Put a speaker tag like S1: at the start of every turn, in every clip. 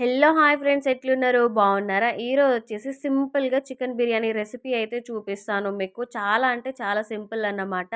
S1: Hello hi friends ఎట్లున్నారు? బాగున్నారా? ఈరోజు వచ్చేసి సింపుల్గా చికెన్ బిర్యానీ రెసిపీ అయితే చూపిస్తాను మీకు. చాలా అంటే చాలా సింపుల్ అన్నమాట.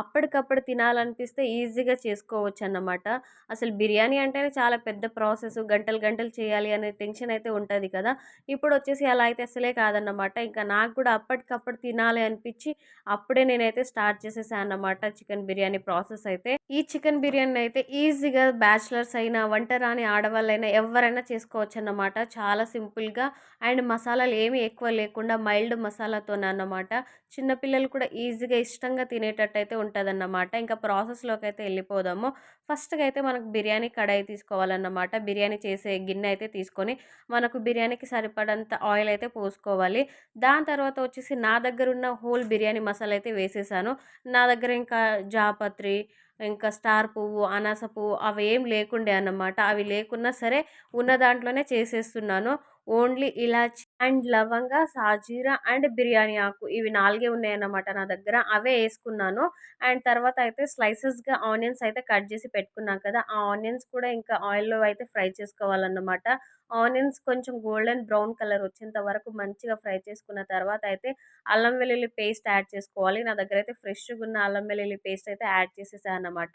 S1: అప్పటికప్పుడు తినాలనిపిస్తే ఈజీగా చేసుకోవచ్చు అన్నమాట అసలు బిర్యానీ అంటేనే చాలా పెద్ద ప్రాసెస్ గంటలు గంటలు చేయాలి అనే టెన్షన్ అయితే ఉంటుంది కదా. ఇప్పుడు వచ్చేసి అలా అయితే అసలే కాదన్నమాట. ఇంకా నాకు కూడా అప్పటికప్పుడు తినాలి అనిపించి అప్పుడే నేనైతే స్టార్ట్ చేసేసాను అన్నమాట చికెన్ బిర్యానీ ప్రాసెస్ అయితే. ఈ చికెన్ బిర్యానీ అయితే ఈజీగా బ్యాచిలర్స్ అయినా వంట రాని ఆడవాళ్ళైనా ఎవరైనా చేసుకో చేసుకోవచ్చు అన్నమాట చాలా సింపుల్గా అండ్ మసాలాలు ఏమి ఎక్కువ లేకుండా మైల్డ్ మసాలాతోనే అన్నమాట. చిన్నపిల్లలు కూడా ఈజీగా ఇష్టంగా తినేటట్టు అయితే ఉంటుందన్నమాట. ఇంకా ప్రాసెస్లోకి అయితే వెళ్ళిపోదాము ఫస్ట్గా అయితే మనకు బిర్యానీ కడాయి తీసుకోవాలన్నమాట. బిర్యానీ చేసే గిన్నె అయితే తీసుకొని మనకు బిర్యానీకి సరిపడంత ఆయిల్ అయితే పోసుకోవాలి. దాని తర్వాత వచ్చేసి నా దగ్గర ఉన్న హోల్ బిర్యానీ మసాలా అయితే వేసేసాను. నా దగ్గర ఇంకా జాపత్రి ఇంకా స్టార్ పువ్వు అనాస పువ్వు అవి ఏం లేకుండే అన్నమాట. అవి లేకున్నా సరే ఉన్న దాంట్లోనే చేసేస్తున్నాను. ఓన్లీ ఇలాచి అండ్ లవంగ సాజీరా అండ్ బిర్యానీ ఆకు. ఇవి నాలుగే ఉన్నాయన్నమాట నా దగ్గర. అవే వేసుకున్నాను. అండ్ తర్వాత అయితే స్లైసెస్గా ఆనియన్స్ అయితే కట్ చేసి పెట్టుకున్నాను కదా ఆ ఆనియన్స్ కూడా ఇంకా ఆయిల్లో అయితే ఫ్రై చేసుకోవాలన్నమాట. ఆనియన్స్ కొంచెం గోల్డెన్ బ్రౌన్ కలర్ వచ్చేంత వరకు మంచిగా ఫ్రై చేసుకున్న తర్వాత అయితే అల్లం వెల్లుల్లి పేస్ట్ యాడ్ చేసుకోవాలి. నా దగ్గర అయితే ఫ్రెష్గా ఉన్న అల్లం వెల్లుల్లి పేస్ట్ అయితే యాడ్ చేసేసాను అనమాట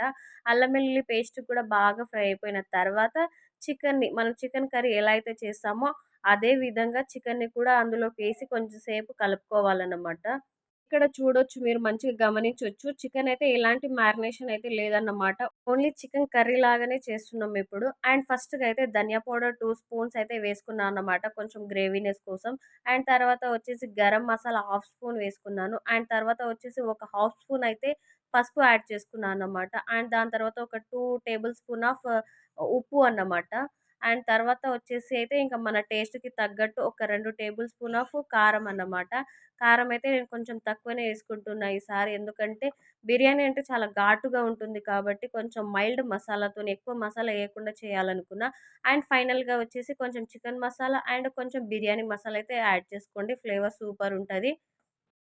S1: అల్లం వెల్లుల్లి పేస్ట్ కూడా బాగా ఫ్రై అయిపోయిన తర్వాత చికెన్ని మనం చికెన్ కర్రీ ఎలా అయితే చేస్తామో అదే విధంగా చికెన్ని కూడా అందులోకి వేసి కొంచెం సేపు కలుపుకోవాలన్నమాట. ఇక్కడ చూడొచ్చు మీరు మంచిగా గమనించవచ్చు చికెన్ అయితే ఎలాంటి మ్యారినేషన్ అయితే లేదన్నమాట. ఓన్లీ చికెన్ కర్రీ లాగానే చేస్తున్నాం ఇప్పుడు. అండ్ ఫస్ట్గా అయితే ధనియా పౌడర్ టూ స్పూన్స్ అయితే వేసుకున్నాను అన్నమాట కొంచెం గ్రేవీనెస్ కోసం. అండ్ తర్వాత వచ్చేసి గరం మసాలా హాఫ్ స్పూన్ వేసుకున్నాను. అండ్ తర్వాత వచ్చేసి ఒక హాఫ్ స్పూన్ అయితే పసుపు యాడ్ చేసుకున్నాను అన్నమాట. అండ్ దాని తర్వాత ఒక టూ టేబుల్ స్పూన్ ఆఫ్ ఉప్పు అన్నమాట. అండ్ తర్వాత వచ్చేసి అయితే ఇంకా మన టేస్ట్కి తగ్గట్టు ఒక రెండు టేబుల్ స్పూన్ ఆఫ్ కారం అన్నమాట. కారం అయితే నేను కొంచెం తక్కువనే వేసుకుంటున్నా ఈసారి. ఎందుకంటే బిర్యానీ అంటే చాలా ఘాటుగా ఉంటుంది కాబట్టి కొంచెం మైల్డ్ మసాలాతో ఎక్కువ మసాలా వేయకుండా చేయాలనుకున్నా. అండ్ ఫైనల్గా వచ్చేసి కొంచెం చికెన్ మసాలా అండ్ కొంచెం బిర్యానీ మసాలా అయితే యాడ్ చేసుకోండి. ఫ్లేవర్ సూపర్ ఉంటుంది.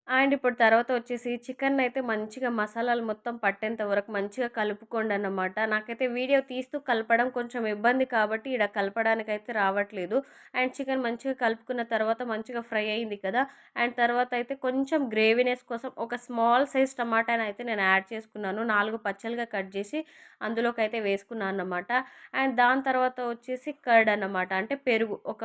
S1: అండ్ ఇప్పుడు తర్వాత వచ్చేసి చికెన్ అయితే మంచిగా మసాలాలు మొత్తం పట్టేంత వరకు మంచిగా కలుపుకోండి అన్నమాట నాకైతే వీడియో తీస్తూ కలపడం కొంచెం ఇబ్బంది కాబట్టి ఇక్కడ కలపడానికి అయితే రావట్లేదు. అండ్ చికెన్ మంచిగా కలుపుకున్న తర్వాత మంచిగా ఫ్రై అయింది కదా. అండ్ తర్వాత అయితే కొంచెం గ్రేవీనెస్ కోసం ఒక స్మాల్ సైజ్ టమాటాని అయితే నేను యాడ్ చేసుకున్నాను. నాలుగు పచ్చలుగా కట్ చేసి అందులోకి అయితే వేసుకున్నాను అన్నమాట అండ్ దాని తర్వాత వచ్చేసి కర్డ్ అన్నమాట. అంటే పెరుగు ఒక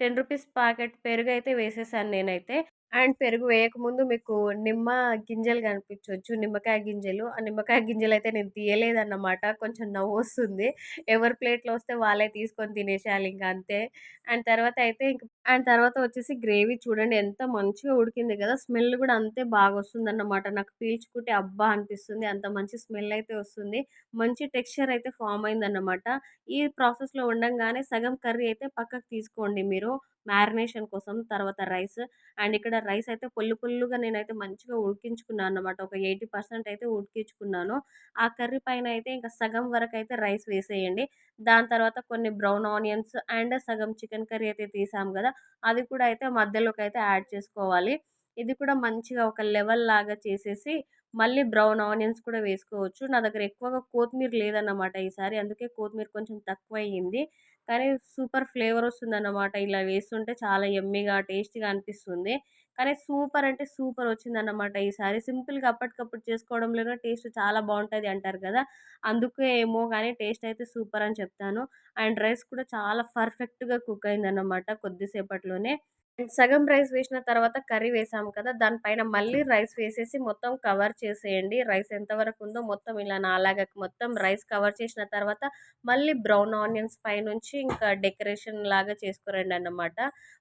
S1: టెన్ రూపీస్ ప్యాకెట్ పెరుగు అయితే వేసేసాను నేనైతే. అండ్ పెరుగు వేయకముందు మీకు నిమ్మ గింజలు కనిపించవచ్చు నిమ్మకాయ గింజలు. ఆ నిమ్మకాయ గింజలు అయితే నేను తీయలేదన్నమాట. కొంచెం నవ్వు వస్తుంది. ఎవరి ప్లేట్లో వస్తే వాళ్ళే తీసుకొని తినేసేయాలి ఇంకా అంతే. అండ్ తర్వాత అయితే ఇంక అండ్ తర్వాత వచ్చేసి గ్రేవీ చూడండి ఎంత మంచిగా ఉడికింది కదా! స్మెల్ కూడా అంతే బాగా వస్తుంది అన్నమాట నాకు పీల్చుకుంటే అబ్బా అనిపిస్తుంది. అంత మంచి స్మెల్ అయితే వస్తుంది. మంచి టెక్స్చర్ అయితే ఫామ్ అయిందన్నమాట. ఈ ప్రాసెస్లో ఉండంగానే సగం కర్రీ అయితే పక్కకు తీసుకోండి మీరు. మ్యారినేషన్ కోసం తర్వాత రైస్. అండ్ ఇక్కడ రైస్ అయితే పొల్లు పొల్లుగా నేనైతే మంచిగా ఉడికించుకున్నాను అనమాట ఒక ఎయిటీ పర్సెంట్ అయితే ఉడికించుకున్నాను. ఆ కర్రీ పైన అయితే ఇంకా సగం వరకు అయితే రైస్ వేసేయండి. దాని తర్వాత కొన్ని బ్రౌన్ ఆనియన్స్ అండ్ సగం చికెన్ కర్రీ అయితే తీసాం కదా అది కూడా అయితే మధ్యలోకి అయితే యాడ్ చేసుకోవాలి. ఇది కూడా మంచిగా ఒక లెవెల్ లాగా చేసేసి మళ్ళీ బ్రౌన్ ఆనియన్స్ కూడా వేసుకోవచ్చు. నా దగ్గర ఎక్కువగా కొత్తిమీర లేదన్నమాట ఈసారి. అందుకే కొత్తిమీర కొంచెం తక్కువ అయ్యింది కానీ సూపర్ ఫ్లేవర్ వస్తుందన్నమాట. ఇలా వేస్తుంటే చాలా ఎమ్మీగా టేస్టీగా అనిపిస్తుంది. కానీ సూపర్ అంటే సూపర్ వచ్చిందన్నమాట ఈసారి. సింపుల్గా అప్పటికప్పుడు చేసుకోవడంలోనే టేస్ట్ చాలా బాగుంటుంది అంటారు కదా. అందుకే ఏమో కానీ టేస్ట్ అయితే సూపర్ అని చెప్తాను. అండ్ రైస్ కూడా చాలా పర్ఫెక్ట్గా కుక్ అయిందన్నమాట కొద్దిసేపట్లోనే. సగం రైస్ వేసిన తర్వాత కర్రీ వేసాము కదా దానిపైన మళ్ళీ రైస్ వేసేసి మొత్తం కవర్ చేసేయండి. రైస్ ఎంతవరకు ఉందో మొత్తం ఇలా నాలాగా మొత్తం రైస్ కవర్ చేసిన తర్వాత మళ్ళీ బ్రౌన్ ఆనియన్స్ పైనుంచి ఇంకా డెకరేషన్ లాగా చేసుకురండి అన్నమాట.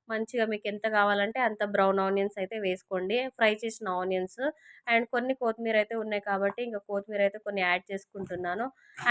S1: మంచిగా మీకు ఎంత కావాలంటే అంత బ్రౌన్ ఆనియన్స్ అయితే వేసుకోండి. ఫ్రై చేసిన ఆనియన్స్ అండ్ కొన్ని కొత్తిమీర అయితే ఉన్నాయి కాబట్టి ఇంకా కొత్తిమీర అయితే కొన్ని యాడ్ చేసుకుంటున్నాను.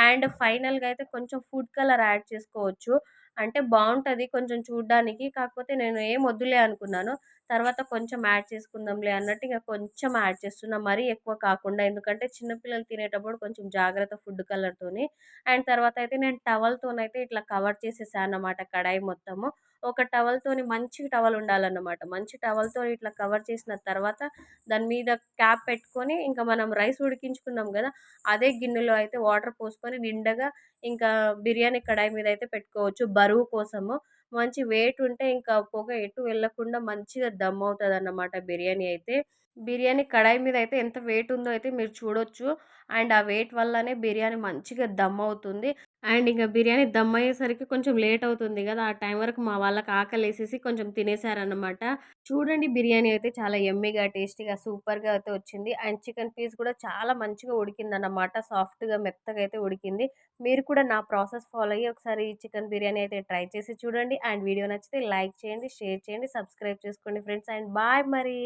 S1: అండ్ ఫైనల్గా అయితే కొంచెం ఫుడ్ కలర్ యాడ్ చేసుకోవచ్చు. అంటే బాగుంటుంది కొంచెం చూడ్డానికి. కాకపోతే నేను ఏం వద్దులే అనుకున్నాను. తర్వాత కొంచెం యాడ్ చేసుకుందాంలే అన్నట్టు ఇక కొంచెం యాడ్ చేస్తున్నా. మరీ ఎక్కువ కాకుండా ఎందుకంటే చిన్నపిల్లలు తినేటప్పుడు కొంచెం జాగ్రత్త ఫుడ్ కలర్తోని అండ్ తర్వాత అయితే నేను టవల్తోనైతే ఇట్లా కవర్ చేసేసాను అన్నమాట కడాయి మొత్తము. ఒక టవల్‌తోని మంచి టవల్ ఉండాలన్నమాట. మంచి టవల్‌తో ఇట్లా కవర్ చేసిన తర్వాత దాని మీద క్యాప్ పెట్టుకొని ఇంకా మనం రైస్ ఉడికించుకున్నాం కదా అదే గిన్నెలో అయితే వాటర్ పోసుకొని నిండగా ఇంకా బిర్యానీ కడాయి మీద అయితే పెట్టుకోవచ్చు బరువు కోసము. మంచి వెయిట్ ఉంటే ఇంకా పొగ ఎటు వెళ్ళకుండా మంచిగా దమ్ అవుతుంది అన్నమాట బిర్యానీ అయితే. బిర్యానీ కడాయి మీద అయితే ఎంత వెయిట్ ఉందో అయితే మీరు చూడొచ్చు. అండ్ ఆ వెయిట్ వల్లనే బిర్యానీ మంచిగా దమ్ అవుతుంది. అండ్ ఇంకా బిర్యానీ దమ్ అయ్యేసరికి కొంచెం లేట్ అవుతుంది కదా ఆ టైం వరకు మా వాళ్ళకి ఆకలేసేసి కొంచెం తినేసారన్నమాట. చూడండి బిర్యానీ అయితే చాలా ఎమ్మిగా టేస్టీగా, సూపర్‌గా అయితే వచ్చింది. అండ్ చికెన్ పీస్ కూడా చాలా మంచిగా ఉడికిందన్నమాట. సాఫ్ట్‌గా, మెత్తగా అయితే ఉడికింది. మీరు కూడా నా ప్రాసెస్ ఫాలో అయ్యి ఒకసారి చికెన్ బిర్యానీ అయితే ట్రై చేసి చూడండి. అండ్ వీడియో నచ్చితే లైక్ చేయండి, షేర్ చేయండి, సబ్స్క్రైబ్ చేసుకోండి ఫ్రెండ్స్. అండ్ బాయ్ మరి.